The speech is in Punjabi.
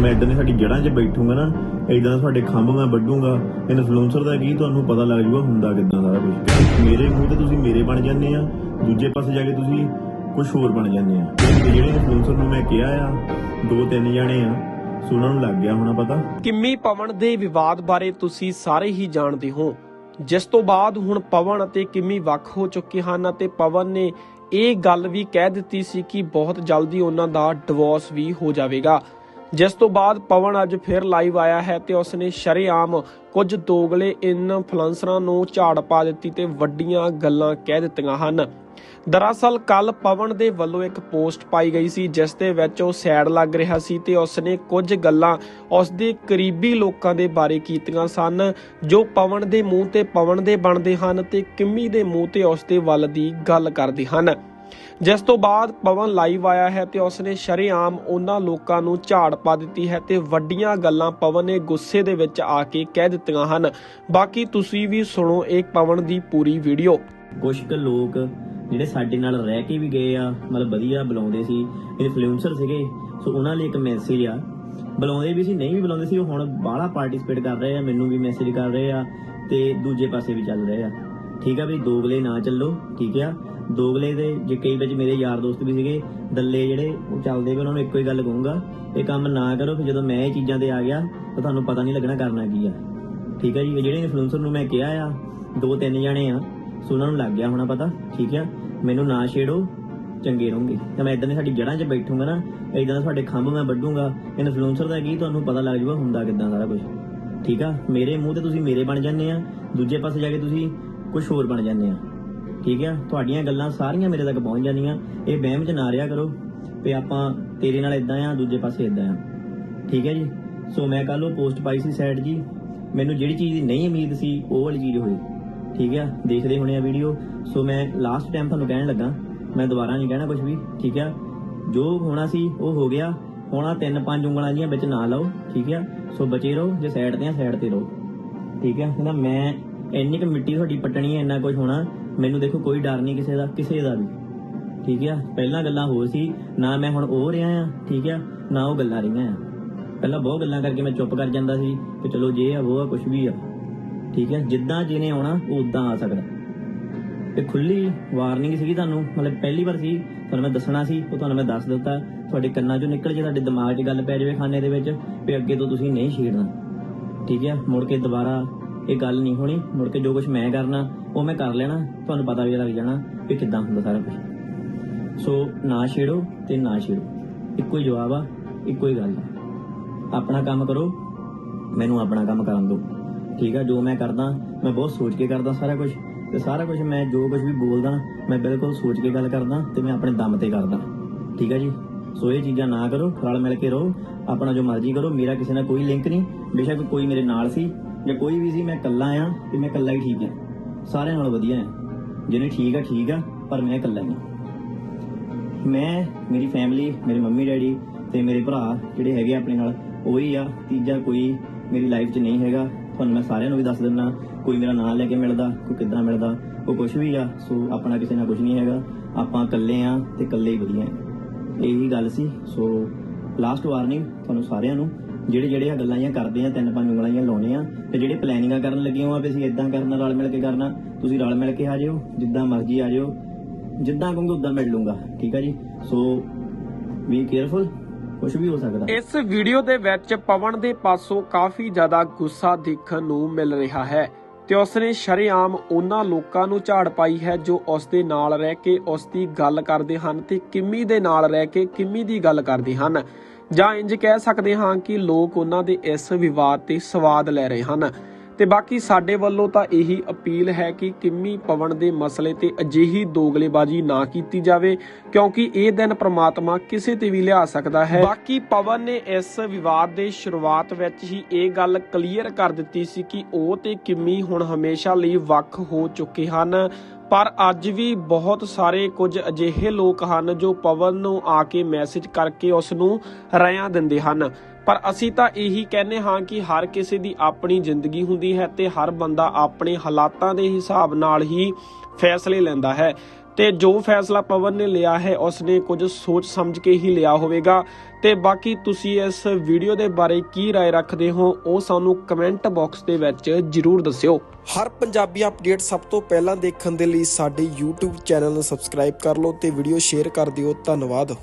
ਤੇ ਮੈਂ ਇਦਾਂ ਦੀ ਸਾਡੀ ਜੜ੍ਹਾਂ 'ਚ ਬੈਠੂੰਗਾ ਨਾ ਇਦਾਂ ਤੁਹਾਡੇ ਖੰਭ ਮੈਂ ਵੱਢੂੰਗਾ ਇਨਫਲੂਐਂਸਰ ਦਾ ਕੀ ਤੁਹਾਨੂੰ ਪਤਾ ਲੱਗ ਜੂਗਾ ਹੁੰਦਾ ਕਿਦਾਂ ਸਾਰਾ ਕੁਝ ਮੇਰੇ ਮੂੰਹ ਤੇ ਤੁਸੀਂ ਮੇਰੇ ਬਣ ਜਾਂਦੇ ਆ, ਦੂਜੇ ਪਾਸੇ ਜਾ ਕੇ ਤੁਸੀਂ ਕੁਝ ਹੋਰ ਬਣ ਜਾਂਦੇ ਆ। ਜਿਹੜੇ ਇਨਫਲੂਐਂਸਰ ਨੂੰ ਮੈਂ ਕਿਹਾ ਆ, ਦੋ ਤਿੰਨ ਜਣੇ ਆ, ਸੋ ਲੱਗ ਗਿਆ ਹੋਣਾ ਪਤਾ। ਕਿੰਮੀ ਪਵਨ ਦੇ ਵਿਵਾਦ ਬਾਰੇ ਤੁਸੀਂ ਸਾਰੇ ਹੀ ਜਾਣਦੇ ਹੋ। ਜਿਸ ਤੋਂ ਬਾਅਦ ਹੁਣ ਪਵਨ ਅਤੇ ਕਿਮੀ ਵੱਖ ਹੋ ਚੁੱਕੇ ਹਨ ਅਤੇ ਪਵਨ ਨੇ ਇਹ ਗੱਲ ਵੀ ਕਹਿ ਦਿੱਤੀ ਸੀ ਕਿ ਬਹੁਤ ਜਲਦੀ ਉਹਨਾਂ ਦਾ ਡਿਵੋਰਸ ਵੀ ਹੋ ਜਾਵੇਗਾ। ਜਿਸ ਤੋਂ ਬਾਅਦ ਪਵਨ ਅੱਜ ਫਿਰ ਲਾਈਵ ਆਇਆ ਹੈ ਤੇ ਉਸਨੇ ਸ਼ਰੇਆਮ ਕੁਝ ਦੋਗਲੇ ਇਨਫਲੂਐਂਸਰਾਂ ਨੂੰ ਝਾੜ ਪਾ ਦਿੱਤੀ ਤੇ ਵੱਡੀਆਂ ਗੱਲਾਂ ਕਹਿ ਦਿੱਤੀਆਂ ਹਨ। ਦਰਅਸਲ ਕੱਲ ਪਵਨ ਦੇ ਵੱਲੋਂ ਇੱਕ ਪੋਸਟ ਪਾਈ ਗਈ ਸੀ, ਜਿਸ ਦੇ ਵਿੱਚ ਉਹ ਸੈਡ ਲੱਗ ਰਿਹਾ ਸੀ ਤੇ ਉਸਨੇ ਕੁਝ ਗੱਲਾਂ ਉਸਦੇ ਕਰੀਬੀ ਲੋਕਾਂ ਦੇ ਬਾਰੇ ਕੀਤੀਆਂ ਸਨ, ਜੋ ਪਵਨ ਦੇ ਮੂੰਹ ਤੇ ਪਵਨ ਦੇ ਬਣਦੇ ਹਨ ਤੇ ਕਿੰਮੀ ਦੇ ਮੂੰਹ ਤੇ ਉਸਦੇ ਵੱਲ ਦੀ ਗੱਲ ਕਰਦੇ ਹਨ। ਜਿਸ ਤੋਂ ਬਾਅਦ ਪਵਨ ਲਾਈਵ ਆਇਆ ਹੈ ਤੇ ਉਸਨੇ ਸ਼ਰੇਆਮ ਉਹਨਾਂ ਲੋਕਾਂ ਨੂੰ ਝਾੜ ਪਾ ਦਿੱਤੀ ਹੈ ਤੇ ਵੱਡੀਆਂ ਗੱਲਾਂ ਪਵਨ ਨੇ ਗੁੱਸੇ ਦੇ ਵਿੱਚ ਆ ਕੇ ਕਹਿ ਦਿੱਤੀਆਂ ਹਨ। ਬਾਕੀ ਤੁਸੀਂ ਵੀ ਸੁਣੋ ਇਹ ਪਵਨ ਦੀ ਪੂਰੀ ਵੀਡੀਓ। ਕੁਝ ਕੁ ਲੋਕ ਜਿਹੜੇ ਸਾਡੇ ਨਾਲ ਰਹਿ ਕੇ ਵੀ ਗਏ ਆ, ਮਤਲਬ ਵਧੀਆ ਬੁਲਾਉਂਦੇ ਸੀ ਇਨਫਲੂਐਂਸਰ ਸੀਗੇ, ਸੋ ਉਹਨਾਂ ਲਈ ਇੱਕ ਮੈਸੇਜ ਆ। ਬੁਲਾਉਂਦੇ ਵੀ ਸੀ, ਨਹੀਂ ਵੀ ਬੁਲਾਉਂਦੇ ਸੀ ਹੁਣ ਬਾਹਲਾ ਪਾਰਟਿਸਿਪੇਟ ਕਰ ਰਹੇ ਆ, ਮੈਨੂੰ ਵੀ ਮੈਸੇਜ ਕਰ ਰਹੇ ਆ ਤੇ ਦੂਜੇ ਪਾਸੇ ਵੀ ਚੱਲ ਰਹੇ ਆ। ਠੀਕ ਆ ਵੀ ਦੋਗਲੇ ਨਾ ਚੱਲੋ, ਠੀਕ ਆ? ਦੋਗਲੇ ਦੇ ਜੇ ਕਈ ਵਿੱਚ ਮੇਰੇ ਯਾਰ ਦੋਸਤ ਵੀ ਸੀਗੇ, ਦੱਲੇ ਜਿਹੜੇ, ਉਹ ਚੱਲਦੇ ਵੀ ਉਹਨਾਂ ਨੂੰ ਇੱਕੋ ਹੀ ਗੱਲ ਕਹੂੰਗਾ, ਇਹ ਕੰਮ ਨਾ ਕਰੋ, ਫਿਰ ਜਦੋਂ ਮੈਂ ਇਹ ਚੀਜ਼ਾਂ ਤੇ ਆ ਗਿਆ, ਤਾਂ ਤੁਹਾਨੂੰ ਪਤਾ ਨਹੀਂ ਲੱਗਣਾ ਕਰਨਾ ਕੀ ਆ। ਠੀਕ ਆ ਜੀ, ਇਹ ਜਿਹੜੇ ਇਨਫਲੂਐਂਸਰ ਨੂੰ ਮੈਂ ਕਿਹਾ ਆ ਦੋ ਤਿੰਨ ਜਣੇ ਆ, ਸੋ ਉਹਨਾਂ ਨੂੰ ਲੱਗ ਗਿਆ ਹੋਣਾ ਪਤਾ, ਠੀਕ ਆ? ਮੈਨੂੰ ਨਾ ਛੇੜੋ, ਚੰਗੇ ਰਹੋਗੇ। ਤਾਂ ਮੈਂ ਇਦਾਂ ਦੀ ਸਾਡੀ ਜੜ੍ਹਾਂ 'ਚ ਬੈਠੂੰਗਾ ਨਾ, ਇਦਾਂ ਦਾ ਤੁਹਾਡੇ ਖੰਭ ਮੈਂ ਵੱਢੂੰਗਾ ਇਨਫਲੂਐਂਸਰ ਦਾ ਕੀ ਤੁਹਾਨੂੰ ਪਤਾ ਲੱਗ ਜੂਗਾ ਹੁੰਦਾ ਕਿਦਾਂ ਸਾਰਾ ਕੁਝ ਠੀਕ ਆ? ਮੇਰੇ ਮੂੰਹ ਤੇ ਤੁਸੀਂ ਮੇਰੇ ਬਣ ਜਾਂਦੇ ਆ, ਦੂਜੇ ਪਾਸੇ ਜਾ ਕੇ ਤੁਸੀਂ ਕੁਝ ਹੋਰ ਬਣ ਜਾਂਦੇ ਆ। ਠੀਕ ਆ? ਤੁਹਾਡੀਆਂ ਗੱਲਾਂ ਸਾਰੀਆਂ ਮੇਰੇ ਤੱਕ ਪਹੁੰਚ ਜਾਂਦੀਆਂ। ਇਹ ਵਹਿਮ 'ਚ ਨਾ ਰਿਹਾ ਕਰੋ ਵੀ ਆਪਾਂ ਤੇਰੇ ਨਾਲ ਇਦਾਂ ਆ, ਦੂਜੇ ਪਾਸੇ ਇਦਾਂ ਆ। ਠੀਕ ਹੈ ਜੀ? ਸੋ ਮੈਂ ਕੱਲ ਉਹ ਪੋਸਟ ਪਾਈ ਸੀ ਸਾਈਡ ਜੀ। ਮੈਨੂੰ ਜਿਹੜੀ ਚੀਜ਼ ਦੀ ਨਹੀਂ ਉਮੀਦ ਸੀ, ਉਹ ਵਾਲੀ ਚੀਜ਼ ਹੋਈ। ਠੀਕ ਆ? ਦੇਖਦੇ ਹੋਣੇ ਆ ਵੀਡੀਓ। ਸੋ ਮੈਂ ਲਾਸਟ ਟਾਈਮ ਤੁਹਾਨੂੰ ਕਹਿਣ ਲੱਗਾ। ਮੈਂ ਦੁਬਾਰਾ ਨਹੀਂ ਕਹਿਣਾ ਕੁਝ ਵੀ। ਠੀਕ ਆ? ਜੋ ਹੋਣਾ ਸੀ, ਉਹ ਹੋ ਗਿਆ। ਹੋਣਾ ਤਿੰਨ ਪੰਜ ਉਂਗਲਾਂ ਜੀਆਂ ਵਿੱਚ ਨਾ ਲਾਓ। ਠੀਕ ਆ? ਸੋ ਬਚੇ ਰਹੋ, ਜੇ ਸਾਈਡ ਤੇ ਆ ਸਾਈਡ ਤੇ ਰਹੋ। ਠੀਕ ਆ? ਕਹਿੰਦਾ ਮੈਂ ਇੰਨੀ ਕੁ ਮਿੱਟੀ ਤੁਹਾਡੀ ਪੱਟਣੀ ਹੈ, ਇੰਨਾ ਕੁਝ ਹੋਣਾ, ਮੈਨੂੰ ਦੇਖੋ ਕੋਈ ਡਰ ਨਹੀਂ ਕਿਸੇ ਦਾ ਕਿਸੇ ਦਾ ਵੀ। ਠੀਕ ਆ? ਪਹਿਲਾਂ ਗੱਲਾਂ ਹੋਰ ਸੀ, ਨਾ ਮੈਂ ਹੁਣ ਉਹ ਰਿਹਾ ਆ, ਠੀਕ ਆ? ਨਾ ਉਹ ਗੱਲਾਂ ਰਹੀਆਂ ਆ। ਪਹਿਲਾਂ ਬਹੁਤ ਗੱਲਾਂ ਕਰਕੇ ਮੈਂ ਚੁੱਪ ਕਰ ਜਾਂਦਾ ਸੀ ਕਿ ਚਲੋ ਜੇ ਆ, ਉਹ ਆ ਕੁਝ ਵੀ ਆ। ਠੀਕ ਹੈ ਜਿੱਦਾਂ ਜਿਹਨੇ ਆਉਣਾ, ਉਹ ਉਦਾਂ ਆ ਸਕਦਾ। ਤੇ ਖੁੱਲੀ ਵਾਰਨਿੰਗ ਸੀਗੀ ਤੁਹਾਨੂੰ, ਮਤਲਬ ਪਹਿਲੀ ਵਾਰ ਸੀ, ਤੁਹਾਨੂੰ ਮੈਂ ਦੱਸਣਾ ਸੀ, ਉਹ ਤੁਹਾਨੂੰ ਮੈਂ ਦੱਸ ਦਿੱਤਾ। ਤੁਹਾਡੇ ਕੰਨਾਂ 'ਚੋਂ ਨਿਕਲ ਜੇ, ਤੁਹਾਡੇ ਦਿਮਾਗ 'ਚ ਗੱਲ ਪੈ ਜਾਵੇ ਖਾਨੇ ਦੇ ਵਿੱਚ, ਵੀ ਅੱਗੇ ਤੋਂ ਤੁਸੀਂ ਨਹੀਂ ਛੇੜਨਾ। ਠੀਕ ਹੈ ਮੁੜ ਕੇ ਦੁਬਾਰਾ ਇਹ ਗੱਲ ਨਹੀਂ ਹੋਣੀ, ਮੁੜ ਕੇ ਜੋ ਕੁਝ ਮੈਂ ਕਰਨਾ, ਉਹ ਮੈਂ ਕਰ ਲੈਣਾ, ਤੁਹਾਨੂੰ ਪਤਾ ਵੀ ਲੱਗ ਜਾਣਾ ਵੀ ਕਿੱਦਾਂ ਹੁੰਦਾ ਸਾਰਾ ਕੁਝ ਸੋ ਨਾ ਛੇੜੋ ਤੇ ਨਾ ਛੇੜੋ। ਇੱਕੋ ਹੀ ਜਵਾਬ ਆ, ਇੱਕੋ ਹੀ ਗੱਲ ਆ। ਆਪਣਾ ਕੰਮ ਕਰੋ, ਮੈਨੂੰ ਆਪਣਾ ਕੰਮ ਕਰਨ ਦਿਓ। ਠੀਕ ਆ, ਜੋ ਮੈਂ ਕਰਦਾ, ਮੈਂ ਬਹੁਤ ਸੋਚ ਕੇ ਕਰਦਾ ਸਾਰਾ ਕੁਝ ਤੇ ਸਾਰਾ ਕੁਝ ਮੈਂ ਜੋ ਕੁਝ ਵੀ ਬੋਲਦਾ, ਮੈਂ ਬਿਲਕੁਲ ਸੋਚ ਕੇ ਗੱਲ ਕਰਦਾ ਤੇ ਮੈਂ ਆਪਣੇ ਦਮ ਤੇ ਕਰਦਾ। ਠੀਕ ਆ ਜੀ? ਸੋ ਇਹ ਚੀਜ਼ਾਂ ਨਾ ਕਰੋ, ਰਲ ਮਿਲ ਕੇ ਰਹੋ। ਆਪਣਾ ਜੋ ਮਰਜ਼ੀ ਕਰੋ, ਮੇਰਾ ਕਿਸੇ ਨਾਲ ਕੋਈ ਲਿੰਕ ਨਹੀਂ। ਬੇਸ਼ੱਕ ਕੋਈ ਮੇਰੇ ਨਾਲ ਸੀ ਜਾਂ ਕੋਈ ਵੀ ਸੀ, ਮੈਂ ਇਕੱਲਾ ਆ ਤੇ ਮੈਂ ਇਕੱਲਾ ਹੀ ਠੀਕ ਆ। ਸਾਰਿਆਂ ਨਾਲੋਂ ਵਧੀਆ ਆ। ਜਿਹਨੇ ਠੀਕ ਆ ਠੀਕ ਆ, ਪਰ ਮੈਂ ਇਕੱਲਾ ਹੀ ਆ। ਮੈਂ, ਮੇਰੀ ਫੈਮਿਲੀ ਮੇਰੇ ਮੰਮੀ, ਡੈਡੀ ਤੇ ਮੇਰੇ ਭਰਾ ਜਿਹੜੇ ਹੈਗੇ ਆ ਆਪਣੇ ਨਾਲ, ਉਹੀ ਆ। ਤੀਜਾ ਕੋਈ ਮੇਰੀ ਲਾਈਫ 'ਚ ਨਹੀਂ ਹੈਗਾ। ਤੁਹਾਨੂੰ ਮੈਂ ਸਾਰਿਆਂ ਨੂੰ ਵੀ ਦੱਸ ਦਿੰਦਾ, ਕੋਈ ਮੇਰਾ ਨਾਮ ਲੈ ਕੇ ਮਿਲਦਾ, ਕੋਈ ਕਿੱਦਾਂ ਮਿਲਦਾ, ਉਹ ਕੁਝ ਵੀ ਆ। ਸੋ ਆਪਣਾ ਕਿਸੇ ਨਾਲ ਕੁਝ ਨਹੀਂ ਹੈਗਾ। ਆਪਾਂ ਇਕੱਲੇ ਆ ਤੇ ਇਕੱਲੇ ਹੀ ਵਧੀਆ ਆ। ਇਹੀ ਗੱਲ ਸੀ। ਸੋ ਲਾਸਟ ਵਾਰਨਿੰਗ ਤੁਹਾਨੂੰ ਸਾਰਿਆਂ ਨੂੰ ਜਿਹੜੇ ਜਿਹੜੇ ਆ ਗੱਲਾਂ ਜਾਂ ਕਰਦੇ ਆ, ਤਿੰਨ ਪੰਜ ਉਂਗਲਾਂ ਜਾਂ ਲਾਉਣੇ ਆ, ਤੇ ਜਿਹੜੇ ਪਲੈਨਿੰਗਾਂ ਕਰਨ ਲੱਗੇ ਹੋ ਆ ਵੀ ਅਸੀਂ ਇਦਾਂ ਕਰਨਾ, ਰਲ ਮਿਲ ਕੇ ਕਰਨਾ। ਤੁਸੀਂ ਰਲ ਮਿਲ ਕੇ ਆ ਜਿਓ, ਜਿੱਦਾਂ ਮਰਜ਼ੀ ਆ ਜਿਓ। ਜਿੱਦਾਂ ਕਹੋਗੇ, ਉਦਾਂ ਮਿਲ ਲੂੰਗਾ, ਠੀਕ ਆ ਜੀ? ਸੋ ਬੀ ਕੇਅਰਫੁਲ ਕੁਝ ਵੀ ਹੋ ਸਕਦਾ। ਇਸ ਵੀਡੀਓ ਦੇ ਵਿੱਚ ਪਵਨ ਦੇ ਪਾਸੋਂ ਕਾਫੀ ਜ਼ਿਆਦਾ ਗੁੱਸਾ ਦੇਖਣ ਨੂੰ ਮਿਲ ਰਿਹਾ ਹੈ ਤੇ ਉਸਨੇ ਸ਼ਰੇਆਮ ਉਹਨਾਂ ਲੋਕਾਂ ਨੂੰ ਝਾੜ ਪਾਈ ਹੈ ਜੋ ਉਸ ਦੇ ਨਾਲ ਰਹਿ ਕੇ ਉਸ ਦੀ ਗੱਲ ਕਰਦੇ ਹਨ ਤੇ ਕਿੰਮੀ ਦੇ ਨਾਲ ਰਹਿ ਕੇ ਕਿੰਮੀ ਦੀ ਗੱਲ ਕਰਦੇ ਹਨ। ਜਾਂ ਇੰਜ ਕਹਿ ਸਕਦੇ ਹਾਂ ਕਿ ਲੋਕ ਉਹਨਾਂ ਦੇ ਇਸ ਵਿਵਾਦ ਤੇ ਸਵਾਦ ਲੈ ਰਹੇ ਹਨ। ਤੇ ਬਾਕੀ ਸਾਡੇ ਵੱਲੋਂ ਤਾਂ ਇਹੀ ਅਪੀਲ ਹੈ ਕਿ ਕਿੰਮੀ ਪਵਨ ਦੇ ਮਸਲੇ ਤੇ ਅਜਿਹੀ ਦੋਗਲੇਬਾਜ਼ੀ ਨਾ ਕੀਤੀ ਜਾਵੇ, ਕਿਉਂਕਿ ਇਹ ਦਿਨ ਪ੍ਰਮਾਤਮਾ ਕਿਸੇ ਤੇ ਵੀ ਲਿਆ ਸਕਦਾ ਹੈ। ਬਾਕੀ ਪਵਨ ਨੇ ਇਸ ਵਿਵਾਦ ਦੇ ਸ਼ੁਰੂਆਤ ਵਿੱਚ ਹੀ ਇਹ ਗੱਲ ਕਲੀਅਰ ਕਰ ਦਿੱਤੀ ਸੀ ਕਿ ਉਹ ਤੇ ਕਿੰਮੀ ਹੁਣ ਹਮੇਸ਼ਾ ਲਈ ਵੱਖ ਹੋ ਚੁੱਕੇ ਹਨ। ਪਰ ਅੱਜ ਵੀ ਬਹੁਤ ਸਾਰੇ ਕੁਝ ਅਜਿਹੇ ਲੋਕ ਹਨ ਜੋ ਪਵਨ ਨੂੰ ਆ ਕੇ ਮੈਸੇਜ ਕਰਕੇ ਉਸ ਨੂੰ ਰਿਆਂ ਦਿੰਦੇ ਹਨ। ਪਰ ਅਸੀਂ ਤਾਂ ਇਹੀ ਕਹਿੰਦੇ ਹਾਂ ਕਿ ਹਰ ਕਿਸੇ ਦੀ ਆਪਣੀ ਜ਼ਿੰਦਗੀ ਹੁੰਦੀ ਹੈ ਤੇ ਹਰ ਬੰਦਾ ਆਪਣੇ ਹਾਲਾਤਾਂ ਦੇ ਹਿਸਾਬ ਨਾਲ ਹੀ ਫੈਸਲੇ ਲੈਂਦਾ ਹੈ ਤੇ ਜੋ ਫੈਸਲਾ ਪਵਨ ਨੇ ਲਿਆ ਹੈ ਉਸਨੇ ਕੁਝ ਸੋਚ ਸਮਝ ਕੇ ਹੀ ਲਿਆ ਹੋਵੇਗਾ ਤੇ ਬਾਕੀ ਤੁਸੀਂ ਇਸ ਵੀਡੀਓ ਦੇ ਬਾਰੇ ਕੀ رائے ਰੱਖਦੇ ਹੋ ਉਹ ਸਾਨੂੰ ਕਮੈਂਟ ਬਾਕਸ ਦੇ ਵਿੱਚ ਜਰੂਰ ਦੱਸਿਓ ਹਰ ਪੰਜਾਬੀ ਅਪਡੇਟ ਸਭ ਤੋਂ ਪਹਿਲਾਂ ਦੇਖਣ ਦੇ ਲਈ ਸਾਡੇ YouTube ਚੈਨਲ ਨੂੰ ਸਬਸਕ੍ਰਾਈਬ ਕਰ ਲਓ ਤੇ ਵੀਡੀਓ ਸ਼ੇਅਰ ਕਰ ਦਿਓ ਧੰਨਵਾਦ